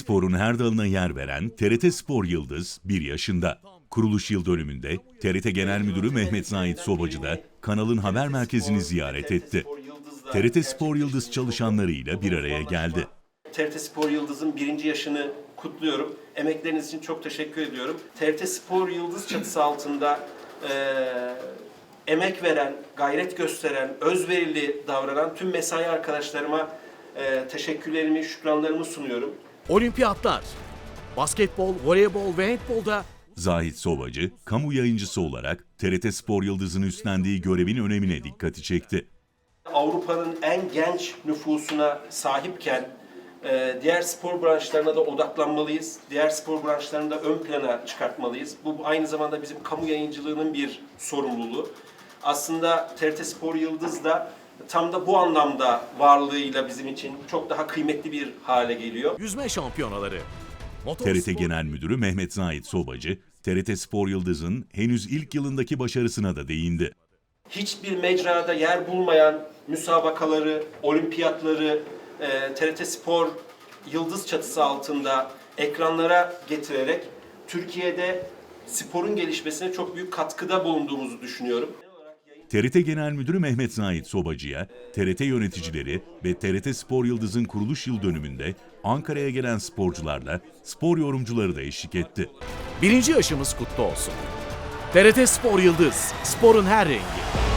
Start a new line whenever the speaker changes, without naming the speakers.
Sporun her dalına yer veren TRT Spor Yıldız 1 yaşında. Kuruluş yıl dönümünde TRT Genel Müdürü Mehmet Zahit Sobacı da kanalın haber merkezini ziyaret etti. TRT Spor Yıldız çalışanlarıyla bir araya geldi.
TRT Spor Yıldız'ın birinci yaşını kutluyorum. Emekleriniz için çok teşekkür ediyorum. TRT Spor Yıldız çatısı altında eee, emek veren, gayret gösteren, özverili davranan tüm mesai arkadaşlarıma eee, teşekkürlerimi, şükranlarımı sunuyorum.
Olimpiyatlar, basketbol, voleybol ve handbolda
Zahit Sobacı, kamu yayıncısı olarak TRT Spor Yıldız'ın üstlendiği görevin önemine dikkati çekti.
Avrupa'nın en genç nüfusuna sahipken e, diğer spor branşlarına da odaklanmalıyız. Diğer spor branşlarını da ön plana çıkartmalıyız. Bu aynı zamanda bizim kamu yayıncılığının bir sorumluluğu. Aslında TRT Spor Yıldız da tam da bu anlamda varlığıyla bizim için çok daha kıymetli bir hale geliyor.
yüzme şampiyonaları. motor
TRT
spor-
Genel Müdürü Mehmet Zahit Sobacı, TRT Spor Yıldız'ın henüz ilk yılındaki başarısına da değindi.
hiçbir mecrada yer bulmayan müsabakaları, olimpiyatları e, TRT Spor yıldız çatısı altında ekranlara getirerek Türkiye'de sporun gelişmesine çok büyük katkıda bulunduğumuzu düşünüyorum.
TRT Genel Müdürü Mehmet Zahit Sobacı'ya, TRT yöneticileri ve TRT Spor Yıldız'ın kuruluş yıl dönümünde Ankara'ya gelen sporcularla spor yorumcuları da eşlik etti.
Birinci yaşımız kutlu olsun. TRT Spor Yıldız, sporun her rengi.